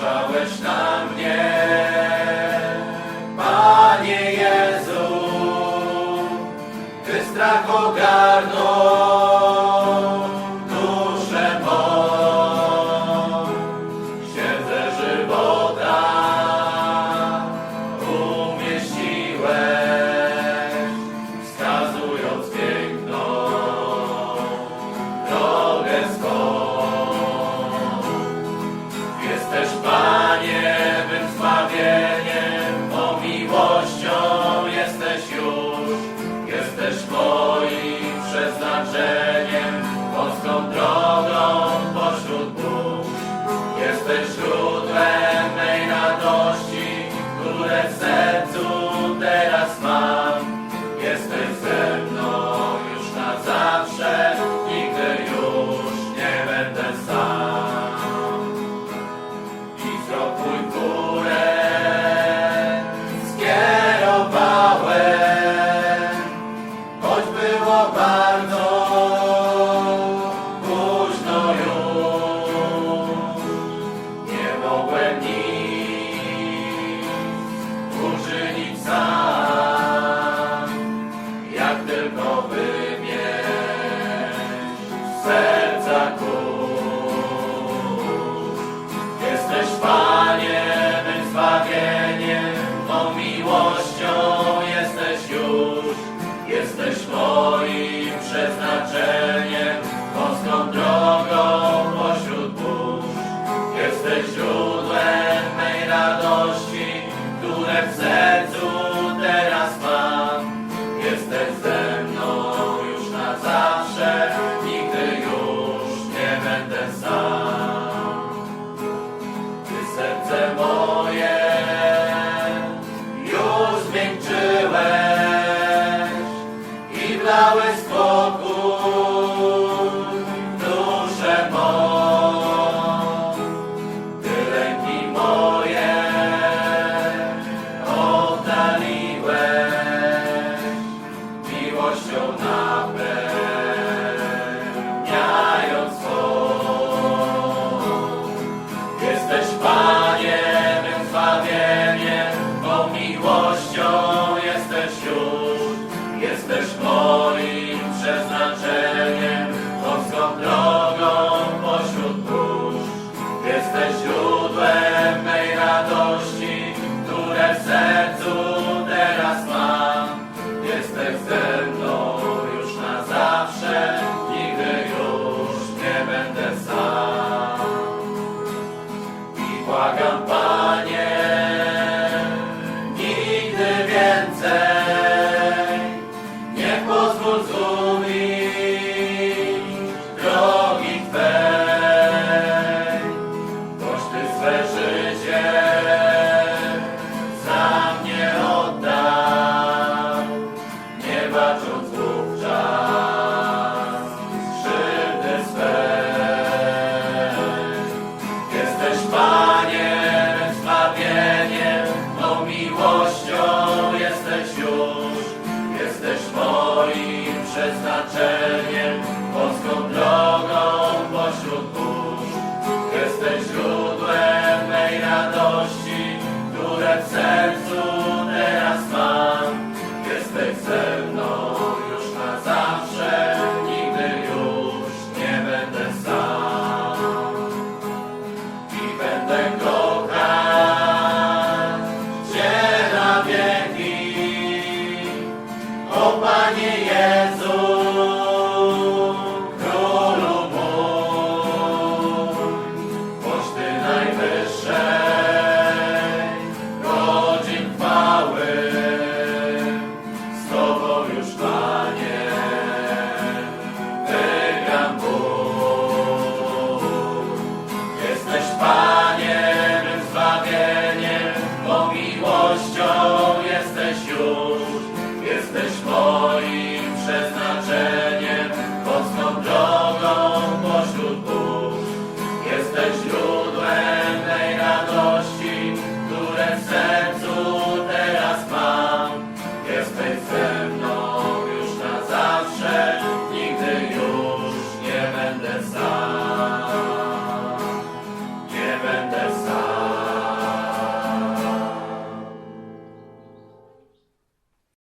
spojrzałeś na mnie, Panie Jezu, Ty strach ogarnął. Czyż moim przeznaczeniem. pością na pewno. przeznaczeniem, polską drogą pośród burz. Jesteś źródłem mej radości, które w sercu and